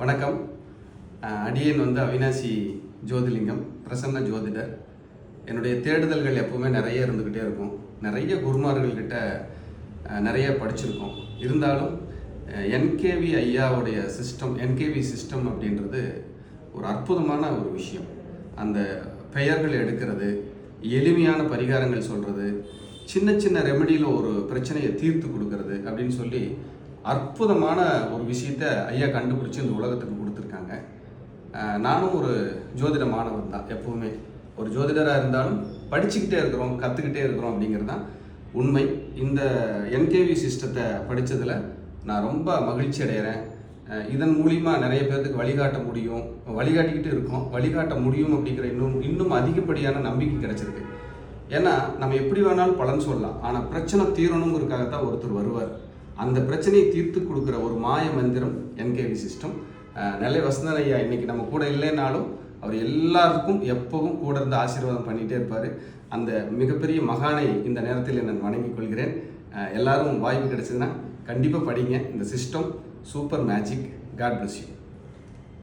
வணக்கம். அடியன் வந்து அவினாசி ஜோதிலிங்கம் பிரசன்ன ஜோதிடர். என்னுடைய தேடுதல்கள் எப்பவுமே நிறைய இருந்துக்கிட்டே இருக்கும். நிறைய குருமார்கள்கிட்ட நிறைய படிச்சிருக்கோம். இருந்தாலும் என்கேவி ஐயாவுடைய சிஸ்டம் என்கேவி சிஸ்டம் அப்படின்றது ஒரு அற்புதமான ஒரு விஷயம். அந்த பெயர்கள் எடுக்கிறது எளிமையான பரிகாரங்கள் சொல்கிறது சின்ன சின்ன ரெமெடியில் ஒரு பிரச்சனையை தீர்த்து கொடுக்கறது அப்படின்னு சொல்லி அற்புதமான ஒரு விஷயத்த ஐயா கண்டுபிடிச்சி இந்த உலகத்துக்கு கொடுத்துருக்காங்க. நானும் ஒரு ஜோதிட மாணவன் தான் எப்போவுமே. ஒரு ஜோதிடராக இருந்தாலும் படிச்சுக்கிட்டே இருக்கிறோம் கற்றுக்கிட்டே இருக்கிறோம் அப்படிங்கிறது தான் உண்மை. இந்த என்கேவி சிஸ்டத்தை படித்ததில் நான் ரொம்ப மகிழ்ச்சி அடைகிறேன் இதன் மூலிமா நிறைய பேர்த்துக்கு வழிகாட்ட முடியும். வழிகாட்டிக்கிட்டு இருக்கோம். வழிகாட்ட முடியும் அப்படிங்கிற இன்னும் இன்னும் அதிகப்படியான நம்பிக்கை கிடைச்சிருக்கு. ஏன்னா நம்ம எப்படி வேணாலும் பலன் சொல்லலாம். ஆனால் பிரச்சனை தீரணுங்கிறதுக்காகத்தான் ஒருத்தர் வருவார். அந்த பிரச்சனையை தீர்த்து கொடுக்குற ஒரு மாய மந்திரம் என்கேவி சிஸ்டம். நெல்லை வசந்தன் ஐயா இன்னைக்கு நம்ம கூட இல்லைனாலும் அவர் எல்லாருக்கும் எப்பவும் கூட இருந்து ஆசீர்வாதம் பண்ணிகிட்டே இருப்பார். அந்த மிகப்பெரிய மகானை இந்த நேரத்தில் நான் வணங்கிக் கொள்கிறேன். எல்லாரும் வாய்ப்பு கிடைச்சதுன்னா கண்டிப்பாக படிங்க. இந்த system super magic. God bless you.